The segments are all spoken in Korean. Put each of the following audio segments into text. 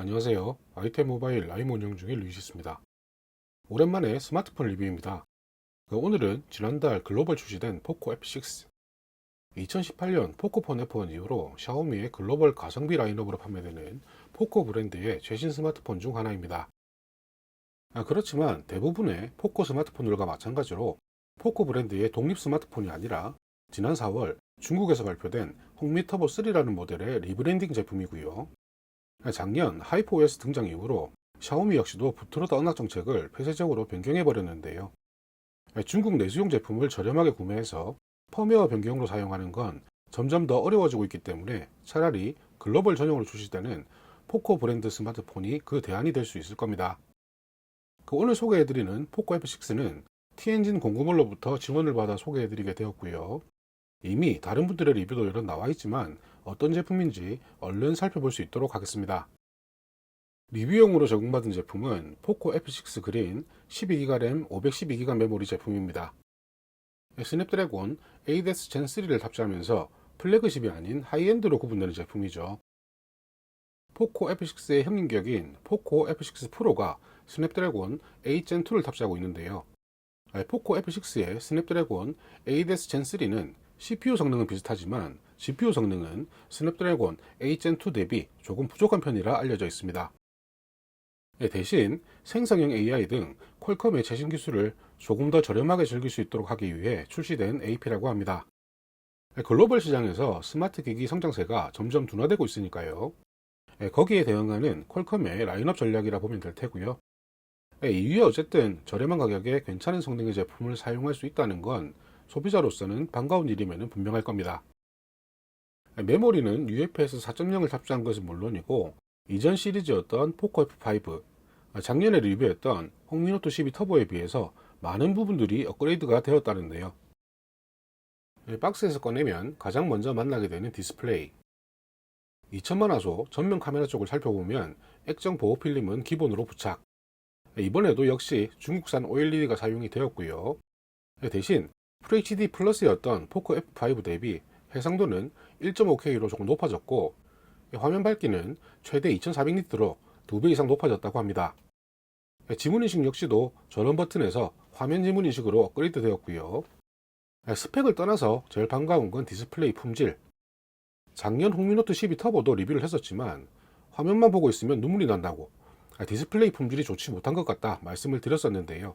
안녕하세요. 아이템 모바일 라이브 운영 중의 루이시스입니다. 오랜만에 스마트폰 리뷰입니다. 그 오늘은 지난달 글로벌 출시된 포코 F6. 2018년 포코폰 F1 이후로 샤오미의 글로벌 가성비 라인업으로 판매되는 포코 브랜드의 최신 스마트폰 중 하나입니다. 아, 그렇지만 대부분의 포코 스마트폰들과 마찬가지로 포코 브랜드의 독립 스마트폰이 아니라 지난 4월 중국에서 발표된 홍미 터보 3라는 모델의 리브랜딩 제품이고요. 작년 하이퍼 OS 등장 이후로 샤오미 역시도 부트로드 언락 정책을 폐쇄적으로 변경해 버렸는데요. 중국 내수용 제품을 저렴하게 구매해서 펌웨어 변경으로 사용하는 건 점점 더 어려워지고 있기 때문에 차라리 글로벌 전용으로 출시되는 포코 브랜드 스마트폰이 그 대안이 될 수 있을 겁니다. 그 오늘 소개해드리는 포코 F6는 T엔진 공구몰로부터 지원을 받아 소개해드리게 되었고요. 이미 다른 분들의 리뷰도 여러 나와 있지만 어떤 제품인지 얼른 살펴볼 수 있도록 하겠습니다. 리뷰용으로 제공받은 제품은 포코 F6 그린 12기가 램 512기가 메모리 제품입니다. 스냅드래곤 8S 젠 3를 탑재하면서 플래그십이 아닌 하이엔드로 구분되는 제품이죠. 포코 F6의 형님격인 포코 F6 프로가 스냅드래곤 8젠 2를 탑재하고 있는데요. 포코 F6의 스냅드래곤 8S 젠 3는 CPU 성능은 비슷하지만 GPU 성능은 스냅드래곤 8gen2 대비 조금 부족한 편이라 알려져 있습니다. 예, 대신 생성형 AI 등 퀄컴의 최신 기술을 조금 더 저렴하게 즐길 수 있도록 하기 위해 출시된 AP라고 합니다. 예, 글로벌 시장에서 스마트 기기 성장세가 점점 둔화되고 있으니까요. 예, 거기에 대응하는 퀄컴의 라인업 전략이라 보면 될 테고요. 이후에 어쨌든 저렴한 가격에 괜찮은 성능의 제품을 사용할 수 있다는 건 소비자로서는 반가운 일이면 분명할 겁니다. 메모리는 UFS 4.0을 탑재한 것은 물론이고 이전 시리즈였던 포코 F5, 작년에 리뷰했던 홍미노트 12 터보에 비해서 많은 부분들이 업그레이드가 되었다는데요. 박스에서 꺼내면 가장 먼저 만나게 되는 디스플레이. 2000만 화소 전면 카메라 쪽을 살펴보면 액정 보호 필름은 기본으로 부착. 이번에도 역시 중국산 OLED가 사용이 되었고요. 대신 FHD 플러스였던 포코 F5 대비 해상도는 1.5K로 조금 높아졌고 화면 밝기는 최대 2400니트로 2배 이상 높아졌다고 합니다. 지문 인식 역시도 전원 버튼에서 화면 지문 인식으로 업그레이드 되었고요. 스펙을 떠나서 제일 반가운 건 디스플레이 품질. 작년 홍미노트 12 터보도 리뷰를 했었지만 화면만 보고 있으면 눈물이 난다고 디스플레이 품질이 좋지 못한 것 같다 말씀을 드렸었는데요.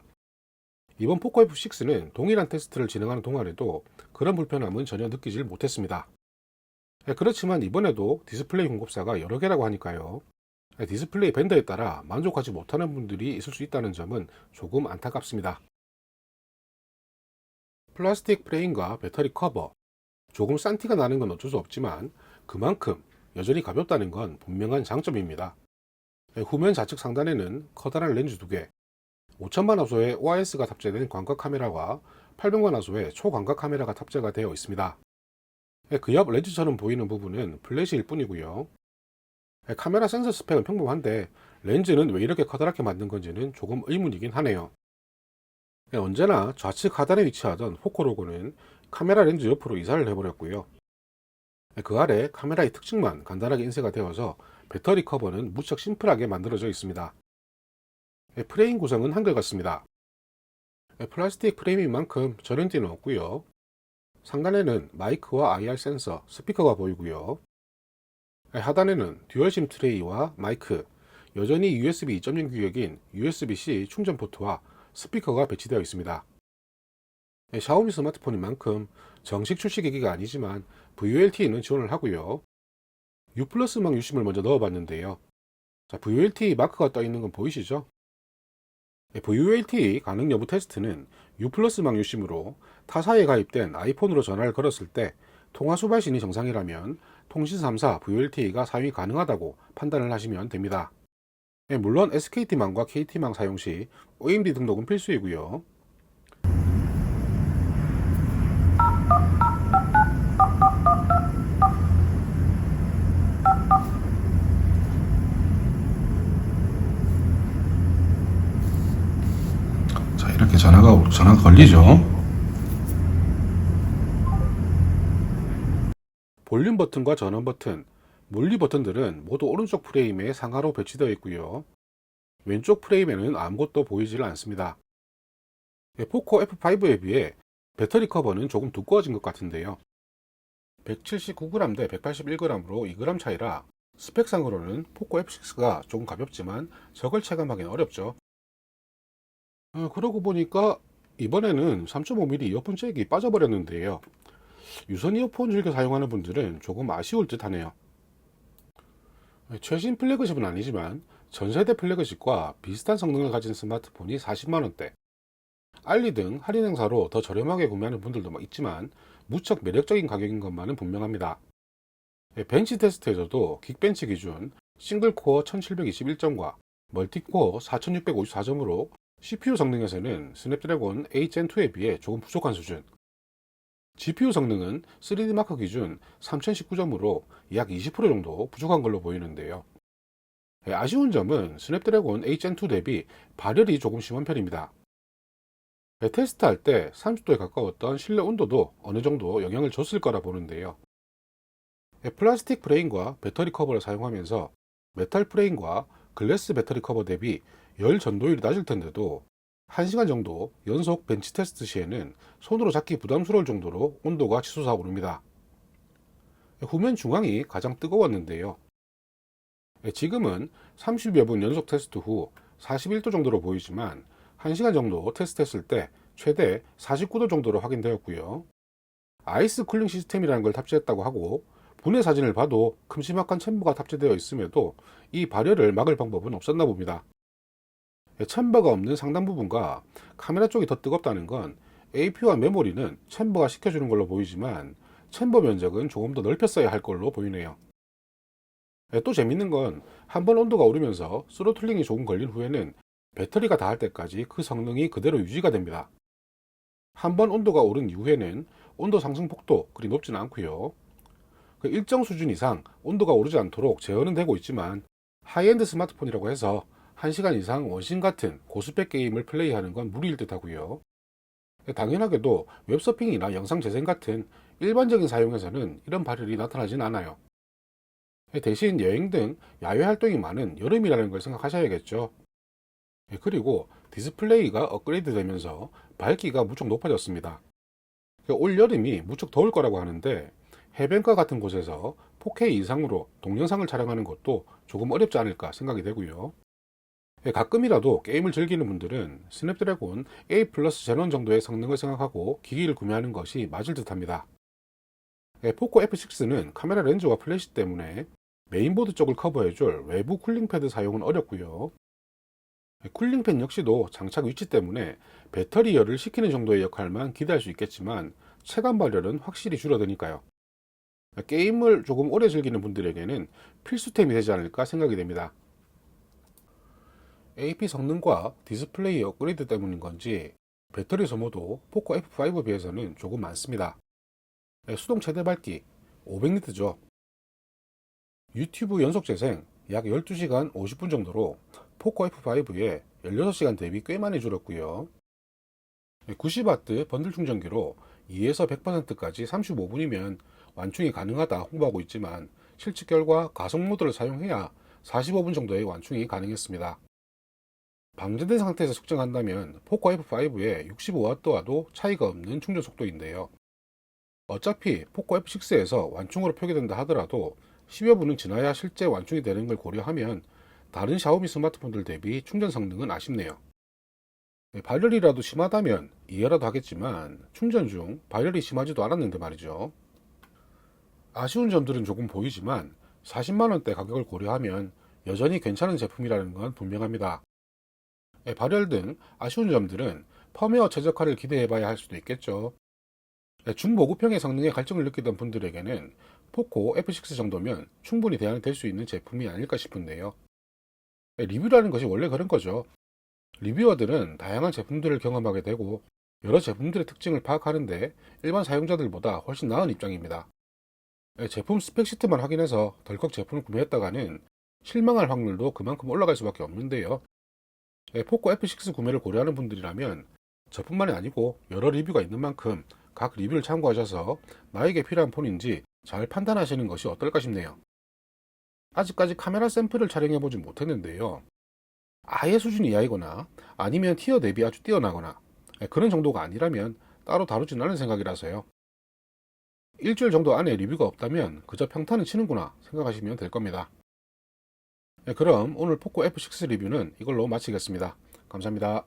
이번 포코 F6는 동일한 테스트를 진행하는 동안에도 그런 불편함은 전혀 느끼질 못했습니다. 예, 그렇지만 이번에도 디스플레이 공급사가 여러 개라고 하니까요. 예, 디스플레이 벤더에 따라 만족하지 못하는 분들이 있을 수 있다는 점은 조금 안타깝습니다. 플라스틱 프레임과 배터리 커버, 조금 싼 티가 나는 건 어쩔 수 없지만 그만큼 여전히 가볍다는 건 분명한 장점입니다. 예, 후면 좌측 상단에는 커다란 렌즈 두 개, 5천만 화소의 OIS가 탑재된 광각 카메라와 800만 화소의 초광각 카메라가 탑재가 되어 있습니다. 그 옆 렌즈처럼 보이는 부분은 플래시일 뿐이고요. 카메라 센서 스펙은 평범한데 렌즈는 왜 이렇게 커다랗게 만든 건지는 조금 의문이긴 하네요. 언제나 좌측 하단에 위치하던 포코 로고는 카메라 렌즈 옆으로 이사를 해버렸고요. 그 아래 카메라의 특징만 간단하게 인쇄가 되어서 배터리 커버는 무척 심플하게 만들어져 있습니다. 프레임 구성은 한결같습니다. 플라스틱 프레임인 만큼 절연띠는 없고요. 상단에는 마이크와 IR 센서, 스피커가 보이고요. 하단에는 듀얼심 트레이와 마이크, 여전히 USB 2.0 규격인 USB-C 충전 포트와 스피커가 배치되어 있습니다. 샤오미 스마트폰인 만큼 정식 출시 계기가 아니지만 VoLTE는 지원을 하고요. U 플러스망 유심을 먼저 넣어봤는데요. 자, VoLTE 마크가 떠 있는 건 보이시죠? VoLTE 가능 여부 테스트는 U 플러스망 유심으로 타사에 가입된 아이폰으로 전화를 걸었을 때 통화 수발신이 정상이라면 통신 3사 VoLTE가 사용이 가능하다고 판단을 하시면 됩니다. 물론 SKT망과 KT망 사용 시 OMD 등록은 필수이고요. 자, 이렇게 전화가 전화 걸리죠. 볼륨 버튼과 전원 버튼 물리 버튼들은 모두 오른쪽 프레임에 상하로 배치되어 있고요. 왼쪽 프레임에는 아무것도 보이질 않습니다. 예, 포코 F5에 비해 배터리 커버는 조금 두꺼워진 것 같은데요. 179g 대 181g으로 2g 차이라 스펙상으로는 포코 F6가 조금 가볍지만 저걸 체감하기는 어렵죠. 어, 그러고 보니까 이번에는 3.5mm 이어폰 잭이 빠져버렸는데요. 유선 이어폰 즐겨 사용하는 분들은 조금 아쉬울 듯 하네요. 최신 플래그십은 아니지만 전세대 플래그십과 비슷한 성능을 가진 스마트폰이 40만원대. 알리 등 할인 행사로 더 저렴하게 구매하는 분들도 뭐 있지만 무척 매력적인 가격인 것만은 분명합니다. 벤치 테스트에서도 긱벤치 기준 싱글코어 1721점과 멀티코어 4654점으로 CPU 성능에서는 스냅드래곤 8gen2에 비해 조금 부족한 수준. GPU 성능은 3D 마크 기준 3019점으로 약 20% 정도 부족한 걸로 보이는데요. 아쉬운 점은 스냅드래곤 8gen2 대비 발열이 조금 심한 편입니다. 테스트할 때 30도에 가까웠던 실내 온도도 어느 정도 영향을 줬을 거라 보는데요. 플라스틱 프레임과 배터리 커버를 사용하면서 메탈 프레임과 글래스 배터리 커버 대비 열 전도율이 낮을 텐데도 1시간 정도 연속 벤치 테스트 시에는 손으로 잡기 부담스러울 정도로 온도가 치솟아 오릅니다. 후면 중앙이 가장 뜨거웠는데요. 지금은 30여 분 연속 테스트 후 41도 정도로 보이지만 1시간 정도 테스트했을 때 최대 49도 정도로 확인되었고요. 아이스 쿨링 시스템이라는 걸 탑재했다고 하고 분해 사진을 봐도 큼지막한 챔버가 탑재되어 있음에도 이 발열을 막을 방법은 없었나 봅니다. 챔버가 없는 상단 부분과 카메라 쪽이 더 뜨겁다는 건 AP와 메모리는 챔버가 식혀주는 걸로 보이지만 챔버 면적은 조금 더 넓혔어야 할 걸로 보이네요. 또 재밌는 건 한 번 온도가 오르면서 스로틀링이 조금 걸린 후에는 배터리가 닿을 때까지 그 성능이 그대로 유지가 됩니다. 한 번 온도가 오른 이후에는 온도 상승 폭도 그리 높지는 않고요. 그 일정 수준 이상 온도가 오르지 않도록 제어는 되고 있지만 하이엔드 스마트폰이라고 해서 1시간 이상 원신 같은 고스펙 게임을 플레이하는 건 무리일 듯 하고요. 당연하게도 웹서핑이나 영상 재생 같은 일반적인 사용에서는 이런 발열이 나타나진 않아요. 대신 여행 등 야외 활동이 많은 여름이라는 걸 생각하셔야겠죠. 그리고 디스플레이가 업그레이드 되면서 밝기가 무척 높아졌습니다. 올 여름이 무척 더울 거라고 하는데 해변가 같은 곳에서 4K 이상으로 동영상을 촬영하는 것도 조금 어렵지 않을까 생각이 되고요. 가끔이라도 게임을 즐기는 분들은 스냅드래곤 A 플러스 제논 정도의 성능을 생각하고 기기를 구매하는 것이 맞을 듯 합니다. 포코 F6는 카메라 렌즈와 플래시 때문에 메인보드 쪽을 커버해줄 외부 쿨링 패드 사용은 어렵고요. 쿨링 팬 역시도 장착 위치 때문에 배터리 열을 식히는 정도의 역할만 기대할 수 있겠지만 체감 발열은 확실히 줄어드니까요. 게임을 조금 오래 즐기는 분들에게는 필수템이 되지 않을까 생각이 됩니다. AP 성능과 디스플레이 업그레이드 때문인 건지 배터리 소모도 포코 F5 비해서는 조금 많습니다. 수동 최대 밝기 500니트죠. 유튜브 연속 재생 약 12시간 50분 정도로 포코 F5에 16시간 대비 꽤 많이 줄었고요. 90W 번들 충전기로 2에서 100%까지 35분이면 완충이 가능하다 홍보하고 있지만 실측 결과 가속 모드를 사용해야 45분 정도의 완충이 가능했습니다. 방전된 상태에서 측정한다면 포코 F5의 65W와도 차이가 없는 충전 속도인데요. 어차피 포코 F6에서 완충으로 표기된다 하더라도 10여 분은 지나야 실제 완충이 되는 걸 고려하면 다른 샤오미 스마트폰들 대비 충전 성능은 아쉽네요. 발열이라도 심하다면 이해라도 하겠지만 충전 중 발열이 심하지도 않았는데 말이죠. 아쉬운 점들은 조금 보이지만 40만원대 가격을 고려하면 여전히 괜찮은 제품이라는 건 분명합니다. 발열 등 아쉬운 점들은 펌웨어 최적화를 기대해봐야 할 수도 있겠죠. 중보급형의 성능에 갈증을 느끼던 분들에게는 포코 F6 정도면 충분히 대안이 될 수 있는 제품이 아닐까 싶은데요. 리뷰라는 것이 원래 그런 거죠. 리뷰어들은 다양한 제품들을 경험하게 되고 여러 제품들의 특징을 파악하는데 일반 사용자들보다 훨씬 나은 입장입니다. 제품 스펙 시트만 확인해서 덜컥 제품을 구매했다가는 실망할 확률도 그만큼 올라갈 수밖에 없는데요. 포코 F6 구매를 고려하는 분들이라면 저뿐만이 아니고 여러 리뷰가 있는 만큼 각 리뷰를 참고하셔서 나에게 필요한 폰인지 잘 판단하시는 것이 어떨까 싶네요. 아직까지 카메라 샘플을 촬영해보진 못했는데요. 아예 수준 이하이거나 아니면 티어 대비 아주 뛰어나거나 예, 그런 정도가 아니라면 따로 다루진 않을 생각이라서요. 일주일 정도 안에 리뷰가 없다면 그저 평탄을 치는구나 생각하시면 될 겁니다. 예, 그럼 오늘 포코 F6 리뷰는 이걸로 마치겠습니다. 감사합니다.